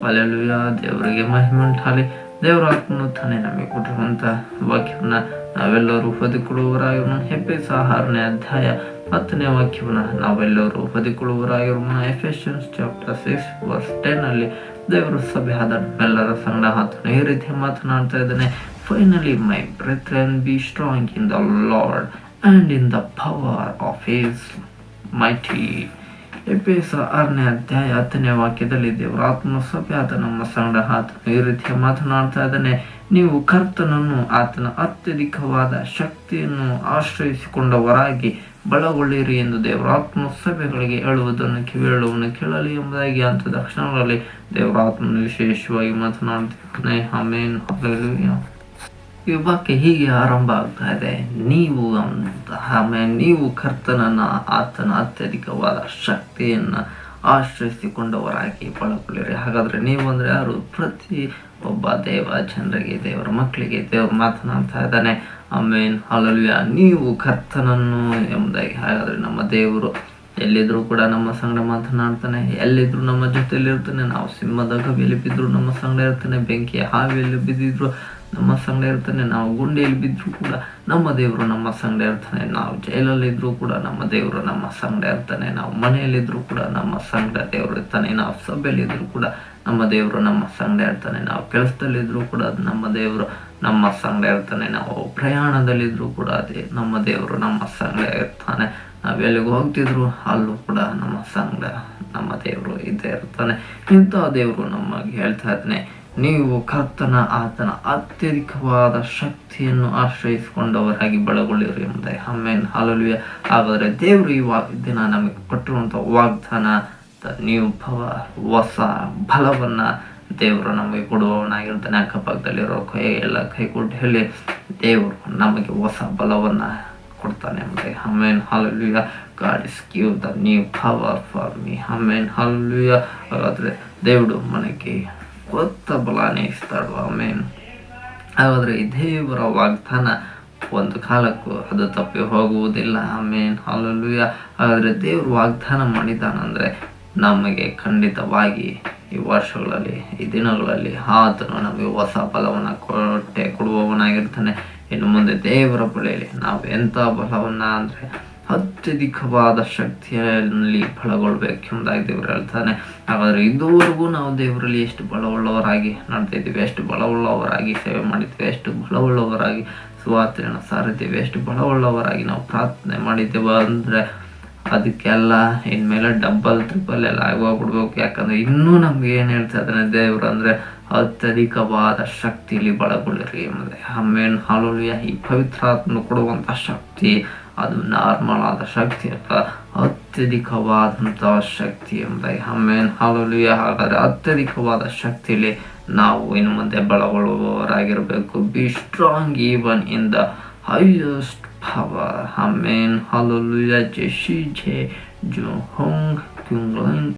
Alleluia ದೇವರಿಗೆ ಮಹಿಮೆ ಉಂಟಾಗಲಿ. ದೇವರ ಆತ್ಮನು ತಾನೇ ನಮಗೆ ಕೊಟ್ಟಿರುವಂಥ ವಾಕ್ಯವನ್ನ ನಾವೆಲ್ಲರೂ ಹೊದಿಕೊಳ್ಳುವರಾಗಿರೋಣ ಹೆಬ್ಬೆ ಆರನೇ ಅಧ್ಯಾಯ ಹತ್ತನೇ ವಾಕ್ಯವನ್ನ ನಾವೆಲ್ಲರೂ ಹೊದಿಕೊಳ್ಳುವರಾಗಿರೋಣ Ephesians chapter six verse ten ಅಲ್ಲಿ ದೇವರ ಸಭೆ ಆದ ನಮ್ಮೆಲ್ಲರ ಸಂಗಡ ಆತನು ಈ ರೀತಿ ಮಾತನಾಡ್ತಾ ಇದ್ದಾನೆ. Finally my breath be strong in the lord and in the power of my mighty APS ಆರನೇ ಅಧ್ಯಾಯ ಹತ್ತನೇ ವಾಕ್ಯದಲ್ಲಿ ದೇವರಾತ್ಮ ಸಭೆ ಆತ ನಮ್ಮ ಸಂಗಡ ಆತನು ಈ ರೀತಿಯ ಮಾತನಾಡ್ತಾ ಇದ್ದಾನೆ. ನೀವು ಕರ್ತನನ್ನು ಆತನ ಅತ್ಯಧಿಕವಾದ ಶಕ್ತಿಯನ್ನು ಆಶ್ರಯಿಸಿಕೊಂಡವರಾಗಿ ಬಳಗೊಳ್ಳಿರಿ ಎಂದು ದೇವರಾತ್ಮ ಸಭೆಗಳಿಗೆ ಹೇಳುವುದನ್ನು ಕಿವಿಯಳುವನ್ನು ಕೇಳಲಿ ಎಂಬುದಾಗಿ ಅಂತ ದಕ್ಷಿಣಗಳಲ್ಲಿ ದೇವರ ಆತ್ಮನು ವಿಶೇಷವಾಗಿ ಮಾತನಾಡ್ತಿದ್ದಾನೆ ಆಮೇನ್. ವಾಕ್ಯ ಹೀಗೆ ಆರಂಭ ಆಗ್ತಾ ಇದೆ ನೀವು ಅಂತ ಆಮೇಲೆ ನೀವು ಕರ್ತನನ್ನ, ಆತನ ಅತ್ಯಧಿಕವಾದ ಶಕ್ತಿಯನ್ನ ಆಶ್ರಯಿಸಿಕೊಂಡವರಾಗಿ ಬಳಕೊಳ್ಳಿರಿ ಹಾಗಾದ್ರೆ ನೀವು ಅಂದ್ರೆ ಯಾರು? ಪ್ರತಿ ಒಬ್ಬ ದೇವ ಜನರಿಗೆ, ದೇವರ ಮಕ್ಕಳಿಗೆ ದೇವರು ಮಾತನಾಡ್ತಾ ಇದ್ದಾನೆ. ಆಮೇನ್. ಹಾಲಲ್ಯ ನೀವು ಕರ್ತನನ್ನು ಎಂಬುದಾಗಿ. ಹಾಗಾದ್ರೆ ನಮ್ಮ ದೇವರು ಎಲ್ಲಿದ್ರು ಕೂಡ ನಮ್ಮ ಸಂಗಡ ಮಾತನಾಡ್ತಾನೆ. ಎಲ್ಲಿದ್ರು ನಮ್ಮ ಜೊತೆಯಲ್ಲಿ ಇರ್ತಾನೆ ನಾವು ಸಿಂಹದ ಗವಿಯಲ್ಲಿ ಬಿದ್ದರೂ ನಮ್ಮ ಸಂಗಡ ಇರ್ತಾನೆ ಬೆಂಕಿ ಹಾವಿಯಲ್ಲಿ ಬಿದ್ದಿದ್ರು ನಮ್ಮ ಸಂಗಡ ಇರ್ತಾನೆ ನಾವು ಗುಂಡಿಯಲ್ಲಿ ಬಿದ್ದರೂ ಕೂಡ ನಮ್ಮ ದೇವರು ನಮ್ಮ ಸಂಗಡ ಇರ್ತಾನೆ ನಾವು ಜೈಲಲ್ಲಿದ್ದರೂ ಕೂಡ ನಮ್ಮ ದೇವರು ನಮ್ಮ ಸಂಗಡ ಇರ್ತಾನೆ ನಾವು ಮನೆಯಲ್ಲಿದ್ದರೂ ಕೂಡ ನಮ್ಮ ಸಂಗಡ ದೇವರು ಇರ್ತಾನೆ ನಾವು ಸಭೆಯಲ್ಲಿದ್ದರೂ ಕೂಡ ನಮ್ಮ ದೇವರು ನಮ್ಮ ಸಂಗಡ ಇರ್ತಾನೆ ನಾವು ಕೆಲಸದಲ್ಲಿದ್ದರೂ ಕೂಡ ನಮ್ಮ ದೇವರು ನಮ್ಮ ಸಂಗಡ ಇರ್ತಾನೆ ನಾವು ಪ್ರಯಾಣದಲ್ಲಿದ್ದರೂ ಕೂಡ ಅದೇ ನಮ್ಮ ದೇವರು ನಮ್ಮ ಸಂಗಡ ಇರ್ತಾನೆ ನಾವು ಎಲ್ಲಿಗೆ ಹೋಗ್ತಿದ್ರು ಅಲ್ಲೂ ಕೂಡ ನಮ್ಮ ಸಂಗಡ ನಮ್ಮ ದೇವರು ಇದ್ದೇ ಇರ್ತಾನೆ ಇಂಥ ದೇವರು ನಮಗೆ ಹೇಳ್ತಾ ಇದ್ದಾನೆ. ನೀವು ಕರ್ತನ ಆತನ ಅತ್ಯಧಿಕವಾದ ಶಕ್ತಿಯನ್ನು ಆಶ್ರಯಿಸಿಕೊಂಡವರಾಗಿ ಬಳಗೊಳ್ಳಿರಿ ಎಂಬುದೇ ಹಮ್ಮೇನ್ ಹಾಲಲುವೆ ಹಾಗಾದರೆ ದೇವರು ಈ ದಿನ ನಮಗೆ ಕೊಟ್ಟಿರುವಂಥ ವಾಗ್ದಾನ ನೀವು ಭವ, ಹೊಸ ಬಲವನ್ನ ದೇವರು ನಮಗೆ ಕೊಡುವವನಾಗಿರ್ತಾನೆ. ಅಕ್ಕಪಕ್ಕದಲ್ಲಿರೋ ಕೈ, ಎಲ್ಲ ಕೈ ಕೊಟ್ಟು ಹೇಳಿ ದೇವರು ನಮಗೆ ಹೊಸ ಬಲವನ್ನು ಕೊಡ್ತಾನೆ ಎಂಬುದೇ amen hallelujah God is give the new power for me. Amen. Hallelujah ಹಾಗಾದ್ರೆ ದೇವರು ಮನೆಗೆ ಕೊತ್ತ ಬಲಾನೇ ಇಸ್ತಾಡು ಆಮೇನ್ ಹಾಗಾದ್ರೆ ಈ ದೇವರ ವಾಗ್ದಾನ. ಒಂದು ಕಾಲಕ್ಕೂ ಅದು ತಪ್ಪಿ ಹೋಗುವುದಿಲ್ಲ. ಆಮೇನ್. ಹಾಲಲ್ವಿಯ ಆದರೆ ದೇವರು ವಾಗ್ದಾನ ಮಾಡಿದಾನಂದ್ರೆ ನಮಗೆ ಖಂಡಿತವಾಗಿ ಈ ವರ್ಷಗಳಲ್ಲಿ, ಈ ದಿನಗಳಲ್ಲಿ ಆತನು ನಮಗೆ ಹೊಸ ಫಲವನ್ನು ಕೊಟ್ಟೆ, ಕೊಡುವವನಾಗಿರ್ತಾನೆ. ಇನ್ನು ಮುಂದೆ ದೇವರ ಬಳಿಯಲ್ಲಿ ನಾವು ಎಂಥ ಬಲವನ್ನು ಅಂದರೆ ಅತ್ಯಧಿಕವಾದ ಶಕ್ತಿಯಲ್ಲಿ ಬಲಗೊಳ್ಬೇಕೆಂಬುದಾಗಿ ದೇವರು ಹೇಳ್ತಾನೆ. ಹಾಗಾದರೆ ಇದುವರೆಗೂ ನಾವು ದೇವರಲ್ಲಿ ಎಷ್ಟು ಬಲವುಳ್ಳವರಾಗಿ ನಡ್ತಿದ್ದೀವಿ ಎಷ್ಟು ಬಲವುಳ್ಳವರಾಗಿ ಸೇವೆ ಮಾಡಿದ್ದೀವಿ, ಎಷ್ಟು ಬಲವುಳ್ಳವರಾಗಿ ಸುವಾರ್ತೆಯನ್ನು ಸಾರಿದ್ದೇವೆ, ಎಷ್ಟು ಬಲವುಳ್ಳವರಾಗಿ ನಾವು ಪ್ರಾರ್ಥನೆ ಮಾಡಿದ್ದೇವೆ ಅಂದರೆ ಅದಕ್ಕೆಲ್ಲ ಇನ್ಮೇಲೆ ಡಬ್ಬಲ್ ಟ್ರಿಪಲ್ ಎಲ್ಲ ಆಗೋಗ್ಬಿಡ್ಬೇಕು. ಯಾಕಂದ್ರೆ ಇನ್ನೂ ನಮ್ಗೆ ಏನು ಹೇಳ್ತಾ ಇದ್ದಾನೆ ದೇವರು ಅಂದರೆ ಅತ್ಯಧಿಕವಾದ ಶಕ್ತಿಯಲ್ಲಿ ಬಳಗೊಳ್ಳಿರಿ ಎಂಬುದೇ ಆಮೇಲೆ ಹಾಲುಲಿಯ ಈ ಪವಿತ್ರಾತ್ಮ ಕೊಡುವಂಥ ಶಕ್ತಿ ಅದು ನಾರ್ಮಲ್ ಆದ ಶಕ್ತಿ ಅಲ್ಲ ಅತ್ಯಧಿಕವಾದಂತಹ ಶಕ್ತಿ ಎಂಬ ಹಮ್ಮೇನ್ ಹಾಲುಲಿಯ ಹಾಗಾದ್ರೆ ಅತ್ಯಧಿಕವಾದ ಶಕ್ತಿಯಲ್ಲಿ ನಾವು ಇನ್ನು ಮುಂದೆ ಬಳಗೊಳ್ಳುವವರಾಗಿರಬೇಕು be strong even in the highest power. Amen. Hallelujah. ಶಿ ಜೆ ಜೋ ಹೋಂಗ್ Kyung